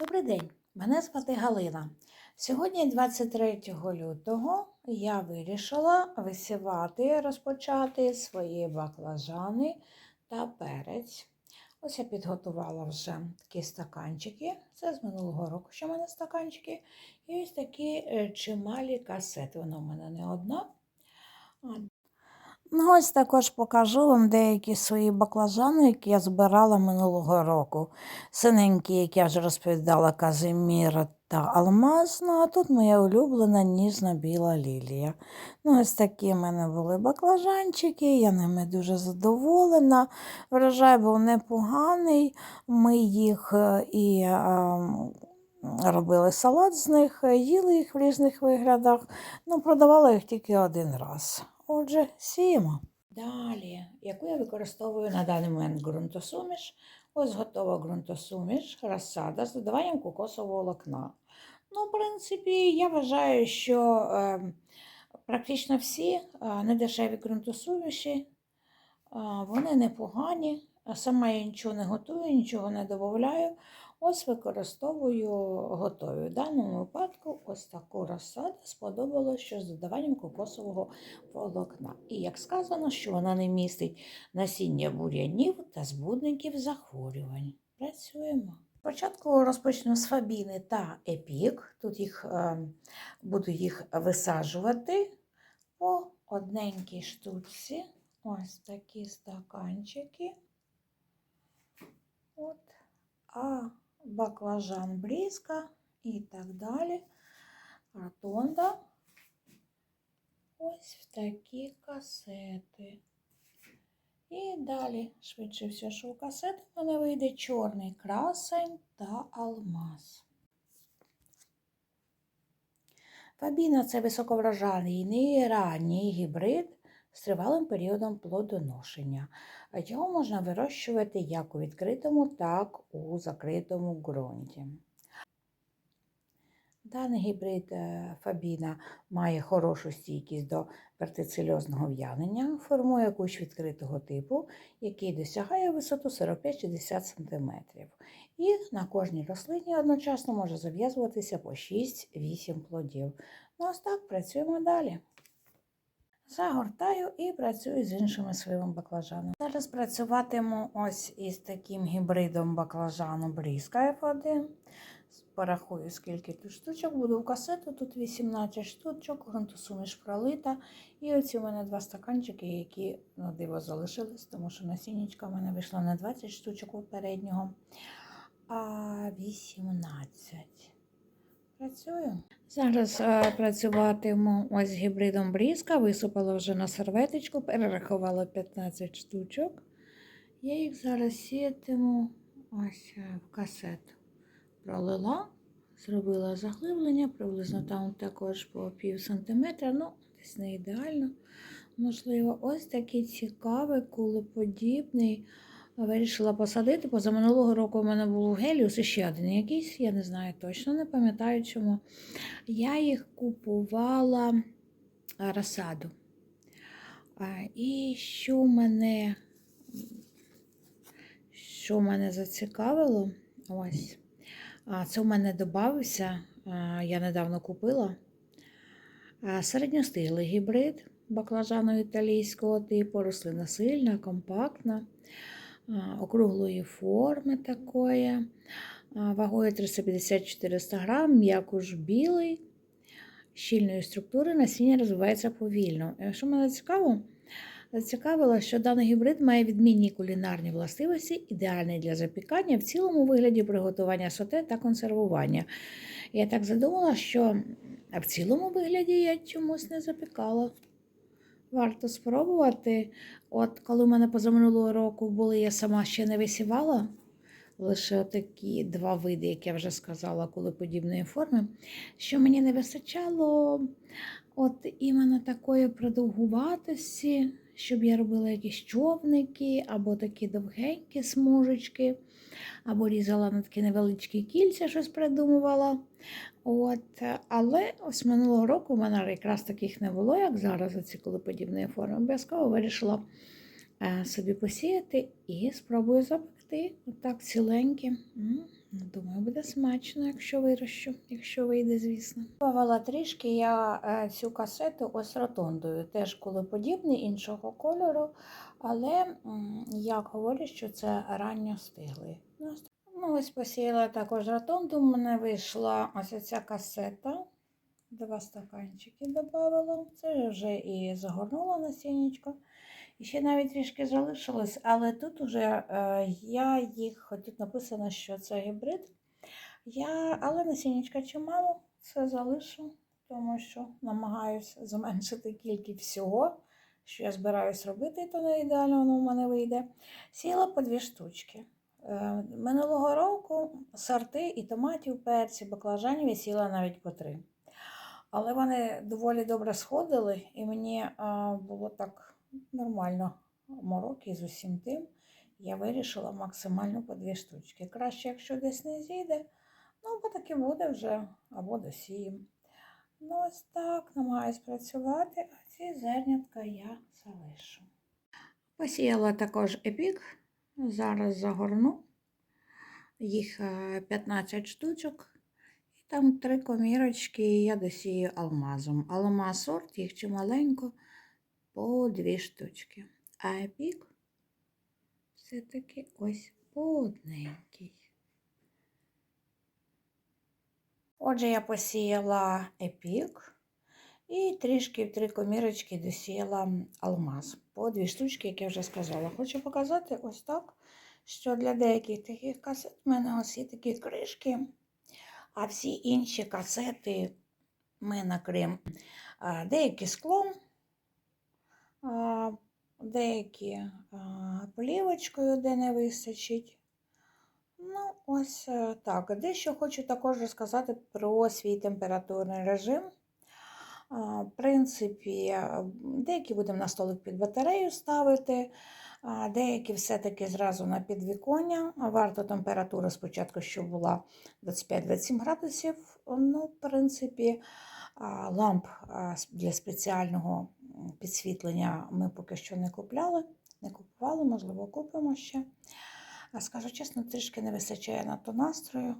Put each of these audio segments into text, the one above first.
Добрий день, мене звати Галина. Сьогодні, 23 лютого, я вирішила висівати, розпочати свої баклажани та перець. Ось я підготувала вже такі стаканчики. Це з минулого року, що в мене стаканчики. І ось такі е, чималі касети. Вона в мене не одна. Ну, ось також покажу вам деякі свої баклажани, які я збирала минулого року. Синенькі, як я вже розповідала, Казимір та Алмаз. Ну, а тут моя улюблена ніжна біла лілія. Ну, ось такі в мене були баклажанчики, я ними дуже задоволена. Врожай був непоганий. Ми їх е, і е, робили салат з них, е, їли їх в різних виглядах. Ну, продавала їх тільки один раз. Отже, сіємо. Далі, яку я використовую на даний момент ґрунтосуміш. Ось готова ґрунтосуміш, розсада з додаванням кокосового волокна. Ну, в принципі, я вважаю, що е, практично всі е, недешеві ґрунтосуміші, е, вони непогані. А Сама я нічого не готую, нічого не додаю. Ось використовую готові. В даному випадку ось таку розсаду сподобалося, що з додаванням кокосового волокна. І як сказано, що вона не містить насіння бур'янів та збудників захворювань. Працюємо. Спочатку розпочну з фабіни та епік. Тут їх е, буду їх висаджувати по одненькій штуці. Ось такі стаканчики. А баклажан брізка і так далі. Ротонда. Ось в такі касети. І далі, швидше все, що у касету в мене вийде чорний красень та алмаз. Фабіна це високоврожайний ранній гібрид з тривалим періодом плодоношення. Його можна вирощувати як у відкритому, так і у закритому ґрунті. Даний гібрид е, Фабіна має хорошу стійкість до вертицельозного в'янення, формує кущ відкритого типу, який досягає висоту 45-60 см. І на кожній рослині одночасно може зав'язуватися по 6-8 плодів. Ну ось так працюємо далі. Загортаю і працюю з іншими своїми баклажанами. Зараз працюватиму ось із таким гібридом баклажану Брізка F1. Порахую, скільки тут штучок. Буду в касету, тут 18 штучок, ґрунтосуміш пролита. І оці у мене два стаканчики, які на диво залишились, тому що насіннячка в мене вийшло не 20 штучок попереднього, а 18. Працюю. Зараз е, працюватиму ось гібридом брізка, висипала вже на серветочку, перерахувала 15 штучок. Я їх зараз сіятиму ось е, в касету. Пролила, зробила заглиблення, приблизно там також по пів сантиметра, ну, десь не ідеально. Можливо, ось такий цікавий, кулеподібний. Вирішила посадити. Позаминулого року у мене був геліус і ще один якийсь, я не знаю точно, не пам'ятаю чому. Я їх купувала а, розсаду. І що мене, що мене зацікавило, ось, це в мене додався, я недавно купила а, середньостиглий гібрид баклажану італійського типу, рослина сильна, компактна округлої форми такої, вагою 350-400 грам, м'якуш білий, щільної структури насіння розвивається повільно. Що мене цікаво, зацікавило, що даний гібрид має відмінні кулінарні властивості, ідеальний для запікання в цілому вигляді приготування соте та консервування. Я так задумала, що в цілому вигляді я чомусь не запікала. Варто спробувати. От коли в мене позаминулого року були, я сама ще не висівала. Лише такі два види, як я вже сказала, коли подібної форми, що мені не вистачало от іменно такої продовгуватості, щоб я робила якісь човники, або такі довгенькі смужечки, або різала на такі невеличкі кільця, щось придумувала. От, Але ось минулого року в мене якраз таких не було, як зараз, оці колоподібної форми. Обов'язково вирішила е, собі посіяти і спробую запекти. Отак ціленькі. Думаю, буде смачно, якщо вирощу, якщо вийде, звісно. Бавила трішки я е, цю касету ось ротондою, теж кулеподібний, іншого кольору, але м, як говорять, що це ранньо стиглий. Ну. Ну, ось посіяла також ротонду, в мене вийшла ось ця касета. Два стаканчики додавала. Це вже і загорнула насіннячко. І ще навіть трішки залишилось, але тут уже е, я їх, тут написано, що це гібрид. Я, але насіннячка чимало, це залишу, тому що намагаюся зменшити кількість всього, що я збираюсь робити, і то не ідеально воно в мене вийде. Сіла по дві штучки. Е, Минулого року сорти і томатів, перців, баклажанів я сіла навіть по три. Але вони доволі добре сходили, і мені а, було так нормально мороки з усім тим. Я вирішила максимально по дві штучки. Краще, якщо десь не зійде, ну, бо таки буде вже або досіємо. Ну, ось так, намагаюсь працювати, а ці зернятка я залишу. Посіяла також епік, зараз загорну. Їх е, 15 штучок. І там три комірочки і я досію алмазом. Алмаз сорт, їх чималенько, по дві штучки. А епік все-таки ось по одненький. Отже, я посіяла епік і трішки в три комірочки досіяла алмаз. По дві штучки, як я вже сказала. Хочу показати ось так, що для деяких таких касет в мене ось є такі кришки. А всі інші касети ми накриємо а, деякі склом, деякі плівочкою, де не вистачить. Ну, ось е, так. Дещо хочу також розказати про свій температурний режим. В принципі, е, деякі будемо на столик під батарею ставити, деякі все-таки зразу на підвіконня. Варто температура спочатку, щоб була 25-27 градусів. Ну, в принципі, ламп для спеціального підсвітлення ми поки що не купляли, не купували, можливо, купимо ще. А Скажу чесно, трішки не вистачає на то настрою.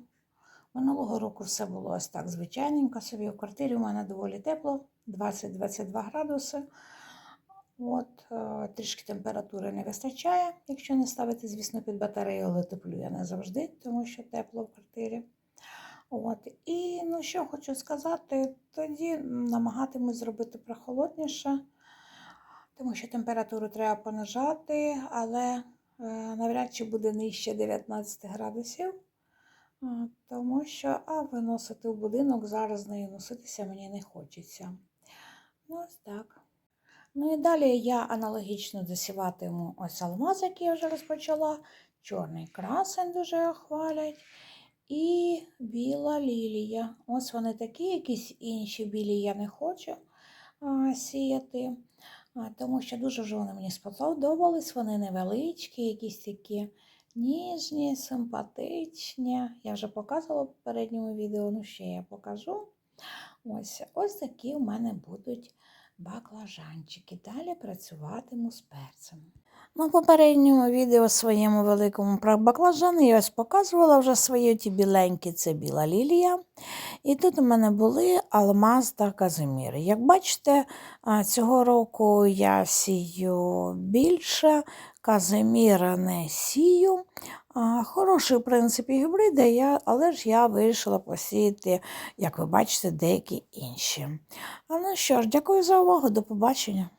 Минулого року все було ось так звичайненько собі. В квартирі у мене доволі тепло, 20-22 градуси. От, е, трішки температури не вистачає, якщо не ставити, звісно, під батарею, але теплю я не завжди, тому що тепло в квартирі. От. І ну, що хочу сказати, тоді намагатимусь зробити прохолодніше, тому що температуру треба понижати, але е, навряд чи буде нижче 19 градусів. Тому що а виносити в будинок зараз нею носитися мені не хочеться. Ну, ось так. Ну і далі я аналогічно досіватиму ось алмаз, який я вже розпочала. Чорний красень дуже хвалять. І біла лілія. Ось вони такі, якісь інші білі я не хочу а, сіяти, тому що дуже вже вони мені сподобались. Вони невеличкі, якісь такі ніжні, симпатичні. Я вже показувала в попередньому відео, ну ще я покажу. Ось, ось такі у мене будуть баклажанчики. Далі працюватиму з перцем. Ну, в попередньому відео своєму великому про баклажани я ось показувала вже свої ті біленькі, це біла лілія. І тут у мене були алмаз та казимір. Як бачите, цього року я сію більше, казиміра не сію. Хороший, в принципі, гібриди, але ж я вирішила посіяти, як ви бачите, деякі інші. А ну що ж, дякую за увагу, до побачення.